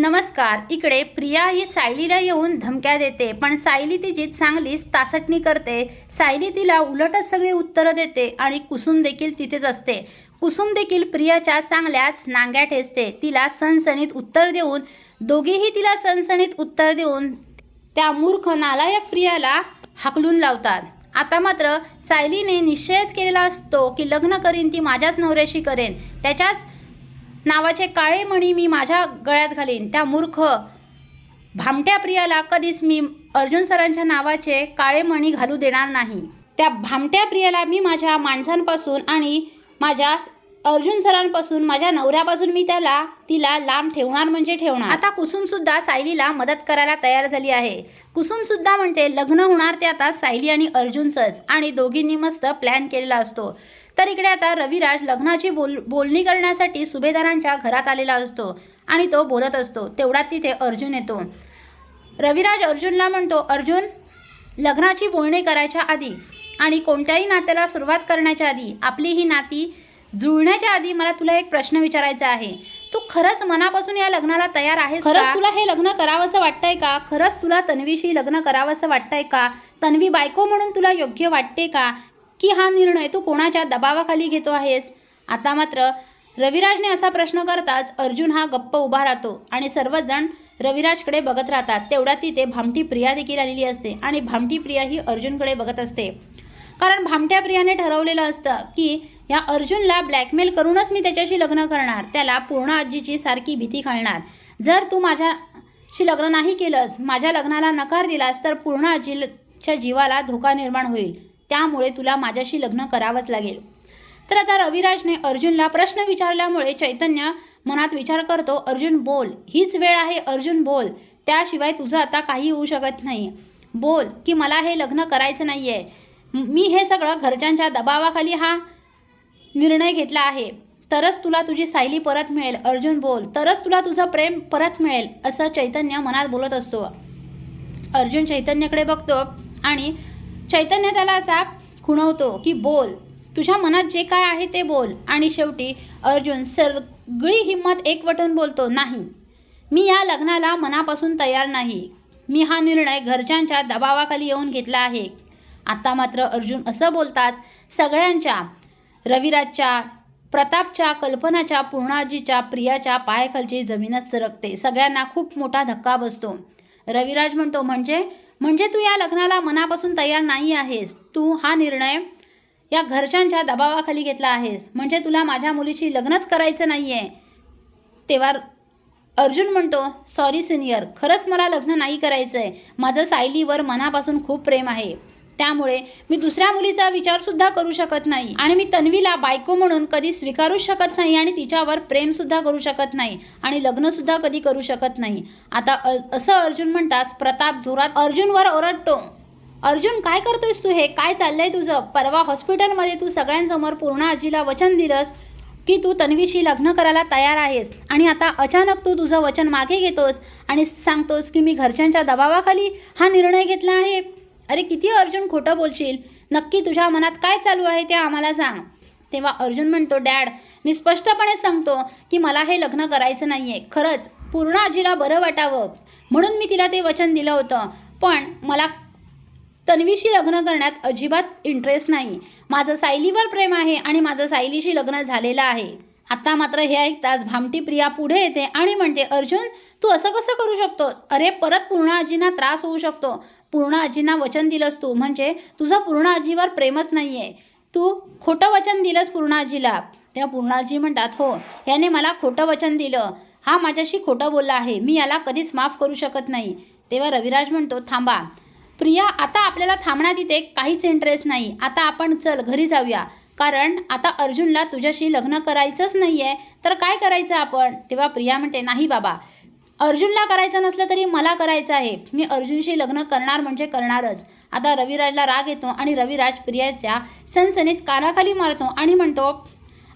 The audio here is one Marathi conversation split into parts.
नमस्कार इकडे प्रिया ही सायलीला येऊन धमक्या देते पण सायली तिची चांगलीच तासटणी करते. सायली तिला उलटच सगळी उत्तरं देते आणि कुसुम देखील तिथेच असते. कुसुम देखील प्रियाच्या चांगल्याच नांग्या ठेचते. तिला सणसणीत उत्तर देऊन दोघेही तिला सणसणीत उत्तर देऊन त्या मूर्ख नालायक प्रियाला हाकलून लावतात. आता मात्र सायलीने निश्चयच केलेला असतो की लग्न करीन ती माझ्याच नवऱ्याशी करेन. त्याच्याच नावाचे काळे म्हणी मी माझ्या गळ्यात घालीन. त्या मूर्ख भामट्या प्रियाला कधीच मी अर्जुन सरांच्या नावाचे काळे म्हणी घालू देणार नाही. त्या भामट्या प्रियाला मी माझ्या माणसांपासून आणि माझ्या अर्जुन सरांपासून माझ्या नवऱ्यापासून मी त्याला तिला लांब ठेवणार म्हणजे ठेवणार. आता कुसुमसुद्धा सायलीला मदत करायला तयार झाली आहे. कुसुमसुद्धा म्हणते लग्न होणार ते आता सायली आणि अर्जुनचंच आणि दोघींनी मस्त प्लॅन केलेला असतो. तर इकडे आता रविराज लग्नाची बोल बोलणी करण्यासाठी सुभेदारांच्या घरात आलेला असतो आणि तो बोलत असतो. तेवढ्यात तिथे अर्जुन येतो. रविराज अर्जुनला म्हणतो अर्जुन लग्नाची बोलणी करायच्या आधी आणि कोणत्याही नात्याला सुरुवात करण्याच्या आधी आपली ही नाती जुळण्याच्या आधी मला तुला एक प्रश्न विचारायचा आहे. तू खरंच मनापासून या लग्नाला तयार आहेस खरंच तुला हे लग्न करावंसं वाटतंय का? खरंच तुला तन्वीशी लग्न करावंसं वाटतंय का? तन्वी बायको म्हणून तुला योग्य वाटते का? की हा निर्णय तू कोणाच्या दबावाखाली घेतो आहेस? आता मात्र रविराजने असा प्रश्न करताच अर्जुन हा गप्प उभा राहतो आणि सर्वजण रविराजकडे बघत राहतात. तेवढ्यात तिथे भामटी प्रिया देखील आलेली असते आणि भामटी प्रिया ही अर्जुनकडे बघत असते. कारण भामट्या प्रियाने ठरवलेलं असतं की या अर्जुनला ब्लॅकमेल करूनच मी त्याच्याशी लग्न करणार. त्याला पूर्ण आजीची सारखी भीती घालणार. जर तू माझ्याशी लग्न नाही केलंस माझ्या लग्नाला नकार दिलास तर पूर्ण आजीच्या जीवाला धोका निर्माण होईल. त्यामुळे तुला माझ्याशी लग्न करावंच लागेल. तर आता रविराजने अर्जुनला प्रश्न विचारल्यामुळे चैतन्य मनात विचार करतो अर्जुन बोल. हीच वेळ आहे. अर्जुन बोल. त्याशिवाय तुझं आता काही होऊ शकत नाही. बोल की मला हे लग्न करायचं नाही आहे मी हे सगळं घरच्यांच्या दबावाखाली हा निर्णय घेतला आहे. तरच तुला तुझी सायली परत मिळेल. अर्जुन बोल. तरच तुला तुझं प्रेम परत मिळेल असं चैतन्य मनात बोलत असतो. अर्जुन चैतन्यकडे बघतो आणि चैतन्य त्याला असा खुणवतो की बोल. तुझ्या मनात जे काय आहे ते बोल. आणि शेवटी अर्जुन सगळी हिंमत एकवटून बोलतो नाही. मी या लग्नाला मनापासून तयार नाही. मी हा निर्णय घरच्यांच्या दबावाखाली येऊन घेतला आहे. आता मात्र अर्जुन असं बोलताच सगळ्यांच्या रविराजच्या प्रतापच्या कल्पनाच्या पूर्णाजीच्या प्रियाच्या पायाखालची जमीनच सरकते. सगळ्यांना खूप मोठा धक्का बसतो. रविराज म्हणतो म्हणजे म्हणजे तू या लग्नाला मनापासून तयार नाही आहेस. तू हा निर्णय या घरच्यांच्या दबावाखाली घेतला आहेस. म्हणजे तुला माझ्या मुलीशी लग्नच करायचं नाही आहे तेव्हा अर्जुन म्हणतो सॉरी सिनियर खरंच मला लग्न नाही करायचं आहे माझं सायलीवर मनापासून खूप प्रेम आहे. त्यामुळे मी दुसऱ्या मुलीचा विचारसुद्धा करू शकत नाही. आणि मी तन्वीला बायको म्हणून कधी स्वीकारूच शकत नाही आणि तिच्यावर प्रेमसुद्धा करू शकत नाही आणि लग्नसुद्धा कधी करू शकत नाही. आता असं अर्जुन म्हणताच प्रताप जोरात अर्जुनवर ओरडतो. अर्जुन काय करतोयस तू हे? काय चाललंय तुझं? परवा हॉस्पिटलमध्ये तू सगळ्यांसमोर पूर्ण आजीला वचन दिलंस की तू तन्वीशी लग्न करायला तयार आहेस आणि आता अचानक तू तुझं वचन मागे घेतोस आणि सांगतोस की मी घरच्यांच्या दबावाखाली हा निर्णय घेतला आहे. अरे किती अर्जुन खोटं बोलशील? नक्की तुझ्या मनात काय चालू आहे ते आम्हाला सांग. तेव्हा अर्जुन म्हणतो डॅड मी स्पष्टपणे सांगतो की मला हे लग्न करायचं नाही आहे खरंच पूर्ण आजीला बरं वाटावं. म्हणून मी तिला ते वचन दिलं होतं. पण मला तन्वीशी लग्न करण्यात अजिबात इंटरेस्ट नाही. माझं सायलीवर प्रेम आहे आणि माझं सायलीशी लग्न झालेलं आहे. आता मात्र हे ऐकताच भामटी प्रिया पुढे येते आणि म्हणते अर्जुन तू असं कसं करू शकतोस? अरे परत पूर्ण आजींना त्रास होऊ शकतो. पूर्ण आजींना वचन दिलंस तू. म्हणजे तुझं पूर्ण आजीवर प्रेमच नाही आहे तू खोटं वचन दिलंस पूर्ण आजीला. त्या पूर्णाजी म्हणतात हो याने मला खोटं वचन दिलं. हा माझ्याशी खोटं बोलला आहे. मी याला कधीच माफ करू शकत नाही. तेव्हा रविराज म्हणतो थांबा. प्रिया आता आपल्याला थांबण्यात इथे काहीच इंटरेस्ट नाही. आता आपण चल घरी जाऊया. कारण आता अर्जुनला तुझ्याशी लग्न करायचंच नाही आहे तर काय करायचं आपण? तेव्हा प्रिया म्हणते नाही बाबा. अर्जुनला करायचं नसलं तरी मला करायचं आहे. मी अर्जुनशी लग्न करणार म्हणजे करणारच. आता रविराजला राग येतो आणि रविराज प्रियाच्या सनसनीत कानाखाली मारतो आणि म्हणतो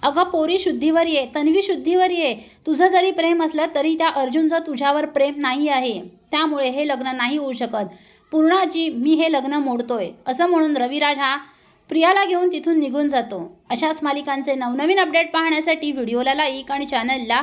अगं पोरी शुद्धीवर ये तन्वी शुद्धीवर ये. तुझं जरी प्रेम असलं तरी त्या अर्जुनचं तुझ्यावर प्रेम नाही आहे. त्यामुळे हे लग्न नाही होऊ शकत. पूर्णाजी मी हे लग्न मोडतोय. असं म्हणून रविराज हा प्रियाला घेऊन तिथून निघून जातो. अशाच मालिकांचे नवनवीन अपडेट पाहण्यासाठी व्हिडिओला लाईक आणि चॅनलला